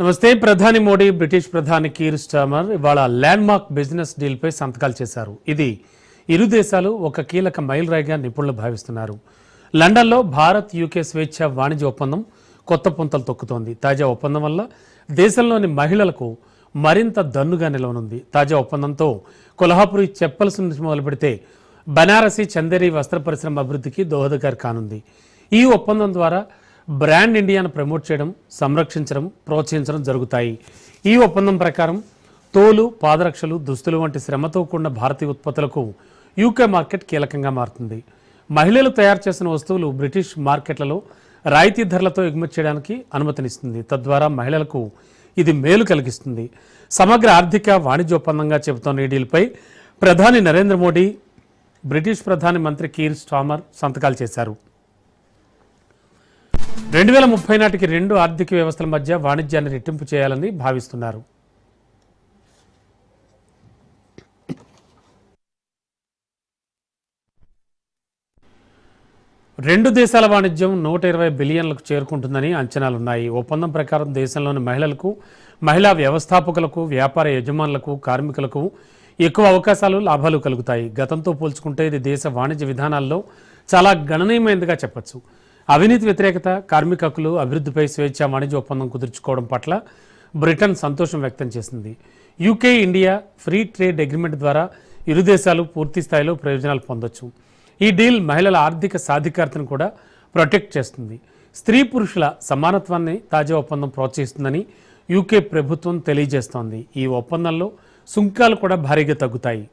నమస్తే ప్రధాని మోడీ బ్రిటిష్ ప్రధాని కీర్ స్టామర్ ఇవాళ ల్యాండ్ మార్క్ బిజినెస్ డీల్పై సంతకాలు చేశారు. ఇది ఇరు దేశాలు ఒక కీలక మైలురాయిగా నిపుణులు భావిస్తున్నారు. లండన్లో భారత్ యూకే స్వేచ్ఛ వాణిజ్య ఒప్పందం కొత్త పుంతలు తొక్కుతోంది. తాజా ఒప్పందం వల్ల దేశంలోని మహిళలకు మరింత దన్నుగా నిలవనుంది. తాజా ఒప్పందంతో కొల్హాపురి చెప్పల్స్ నుంచి మొదలు పెడితే బనారసి చందేరి వస్త్ర పరిశ్రమ అభివృద్ధికి దోహదకారి కానుంది. ఈ ఒప్పందం ద్వారా బ్రాండ్ ఇండియాను ప్రమోట్ చేయడం సంరక్షించడం ప్రోత్సహించడం జరుగుతాయి. ఈ ఒప్పందం ప్రకారం తోలు పాదరక్షలు దుస్తులు వంటి శ్రమతో కూడిన భారతీయ ఉత్పత్తులకు యూకే మార్కెట్ కీలకంగా మారుతుంది. మహిళలు తయారు చేసిన వస్తువులు బ్రిటిష్ మార్కెట్లలో రాయితీ ధరలతో ఎగుమతి చేయడానికి అనుమతినిస్తుంది. తద్వారా మహిళలకు ఇది మేలు కలిగిస్తుంది. సమగ్ర ఆర్థిక వాణిజ్య ఒప్పందంగా చెబుతున్న ఈ డీల్పై ప్రధాని నరేంద్ర మోడీ బ్రిటిష్ ప్రధాని మంత్రి కీర్ స్టామర్ సంతకాలు చేశారు. రెండు వేల ముప్పై నాటికి రెండు ఆర్థిక వ్యవస్థల మధ్య వాణిజ్యాన్ని రెట్టింపు చేయాలని భావిస్తున్నారు. రెండు దేశాల వాణిజ్యం నూట ఇరవై బిలియన్లకు చేరుకుంటుందని అంచనాలున్నాయి. ఒప్పందం ప్రకారం దేశంలోని మహిళలకు మహిళా వ్యవస్థాపకులకు వ్యాపార యజమానులకు కార్మికులకు ఎక్కువ అవకాశాలు లాభాలు కలుగుతాయి. గతంతో పోల్చుకుంటే ఇది దేశ వాణిజ్య విధానాల్లో చాలా గణనీయమైనదిగా చెప్పచ్చు. అవినీతి వ్యతిరేకత కార్మిక హక్కులు అభివృద్ధిపై స్వేచ్ఛ వాణిజ్య ఒప్పందం కుదుర్చుకోవడం పట్ల బ్రిటన్ సంతోషం వ్యక్తం చేసింది. UK India free trade agreement ద్వారా ఇరు దేశాలు పూర్తి స్థాయిలో ప్రయోజనాలు పొందొచ్చు. ఈ డీల్ మహిళల ఆర్థిక సాధికారతను కూడా ప్రొటెక్ట్ చేస్తుంది. స్త్రీ పురుషుల సమానత్వాన్ని తాజా ఒప్పందం ప్రోత్సహిస్తుందని యూకే ప్రభుత్వం తెలియజేస్తోంది. ఈ ఒప్పందంలో సుంకాలు కూడా భారీగా తగ్గుతాయి.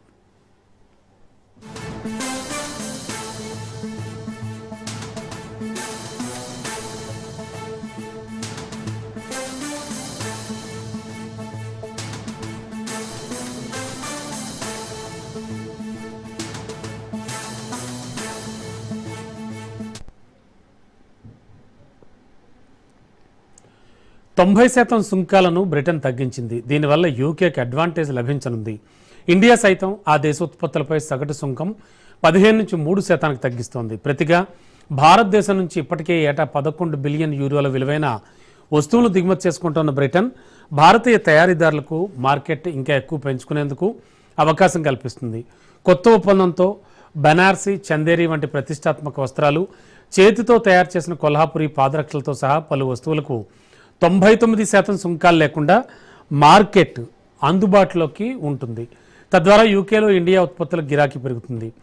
తొంభై శాతం సుంకాలను బ్రిటన్ తగ్గించింది. దీనివల్ల యూకేకి అడ్వాంటేజ్ లభించనుంది. ఇండియా సైతం ఆ దేశ ఉత్పత్తులపై సగటు సుంకం పదిహేను నుంచి మూడు శాతానికి తగ్గిస్తోంది. ప్రతిగా భారతదేశం నుంచి ఇప్పటికే ఏటా పదకొండు బిలియన్ యూరోల విలువైన వస్తువులు దిగుమతి చేసుకుంటున్న బ్రిటన్ భారతీయ తయారీదారులకు మార్కెట్ ఇంకా ఎక్కువ పెంచుకునేందుకు అవకాశం కల్పిస్తుంది. కొత్త ఒప్పందంతో బనార్సి చందేరి వంటి ప్రతిష్టాత్మక వస్త్రాలు చేతితో తయారు చేసిన కొల్హాపురి పాదరక్షలతో సహా పలు వస్తువులకు తొంభై తొమ్మిది శాతం సుంకాలు లేకుండా మార్కెట్ అందుబాటులోకి ఉంటుంది. తద్వారా యూకేలో ఇండియా ఉత్పత్తుల గిరాకీ పెరుగుతుంది.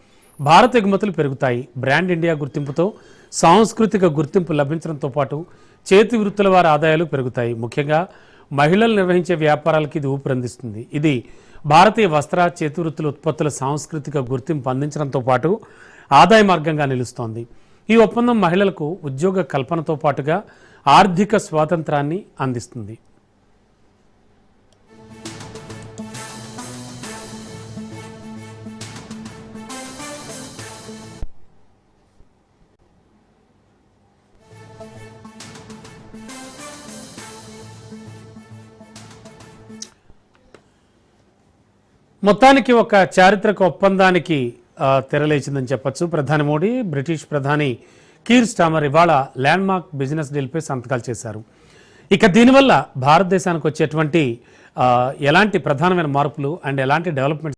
భారత ఎగుమతులు పెరుగుతాయి. బ్రాండ్ ఇండియా గుర్తింపుతో సాంస్కృతిక గుర్తింపు లభించడంతో పాటు చేతి వృత్తుల వారి ఆదాయాలు పెరుగుతాయి. ముఖ్యంగా మహిళలు నిర్వహించే వ్యాపారాలకి ఇది ఊపిరందిస్తుంది. ఇది భారతీయ వస్త్ర చేతి వృత్తుల ఉత్పత్తుల సాంస్కృతిక గుర్తింపు అందించడంతో పాటు ఆదాయ మార్గంగా నిలుస్తోంది. ఈ ఒప్పందం మహిళలకు ఉద్యోగ కల్పనతో పాటుగా ఆర్థిక స్వాతంత్రాన్ని అందిస్తుంది. మొత్తానికి ఒక చారిత్రక ఒప్పందానికి ఆ, తెరలేచిందని చెప్పొచ్చు. ప్రధాని మోడీ బ్రిటిష్ ప్రధాని కీర్ స్టామర్ ఇవాళ ల్యాండ్ మార్క్ బిజినెస్ డీల్పై సంతకాలు చేశారు. ఇక దీనివల్ల భారతదేశానికి వచ్చేటువంటి ఆ, ఎలాంటి ప్రధానమైన మార్పులు అండ్ ఎలాంటి డెవలప్మెంట్